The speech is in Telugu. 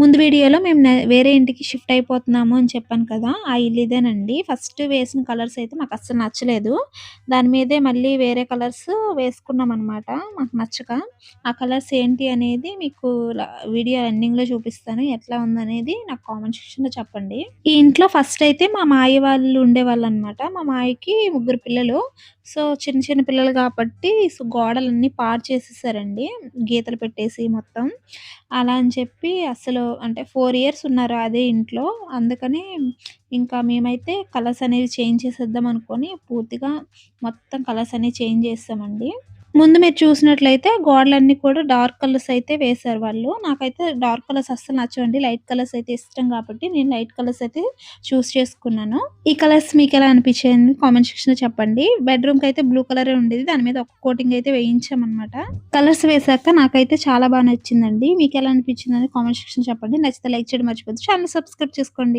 ముందు వీడియోలో మేము వేరే ఇంటికి షిఫ్ట్ అయిపోతున్నాము అని చెప్పాను కదా ఆ ఇల్లు ఇదేనండి. ఫస్ట్ వేసిన కలర్స్ అయితే మాకు అస్సలు నచ్చలేదు. దాని మీదే మళ్ళీ వేరే కలర్స్ వేసుకున్నాం అనమాట మాకు నచ్చక. ఆ కలర్స్ ఏంటి అనేది మీకు వీడియో రన్నింగ్లో చూపిస్తాను ఎట్లా ఉందనేది నాకు కామెంట్ సెక్షన్లో చెప్పండి. ఈ ఇంట్లో ఫస్ట్ అయితే మా మాయ వాళ్ళు ఉండేవాళ్ళు అనమాట మా మాయకి ముగ్గురు పిల్లలు. సో చిన్న చిన్న పిల్లలు కాబట్టి సో గోడలన్నీ పాడు చేసేసారండి. గీతలు పెట్టేసి మొత్తం. అలా అని చెప్పి అసలు అంటే ఫోర్ ఇయర్స్ ఉన్నారు అదే ఇంట్లో. అందుకని ఇంకా మేమైతే కలర్స్ అనేవి చేంజ్ చేసేద్దాం అనుకొని పూర్తిగా మొత్తం కలర్స్ అనేవి చేంజ్ చేస్తామండి. ముందు మీరు చూసినట్లయితే గోడలన్నీ కూడా డార్క్ కలర్స్ అయితే వేశారు వాళ్ళు. నాకైతే డార్క్ కలర్స్ అస్సలు నచ్చవండి. లైట్ కలర్స్ అయితే ఇష్టం కాబట్టి నేను లైట్ కలర్స్ అయితే చూస్ చేసుకున్నాను. ఈ కలర్స్ మీకు ఎలా అనిపించింది కామెంట్ సెక్షన్ చెప్పండి. బెడ్రూమ్కి అయితే బ్లూ కలర్ ఉండేది. దాని మీద ఒక కోటింగ్ అయితే వేయించామన్నమాట. కలర్స్ వేసాక నాకైతే చాలా బాగా నచ్చిందండి. మీకు ఎలా అనిపించింది అని కామెంట్ సెక్షన్ చెప్పండి. నచ్చితే లైక్ చేయడం మర్చిపోద్దు. ఛానల్ సబ్స్క్రైబ్ చేసుకోండి.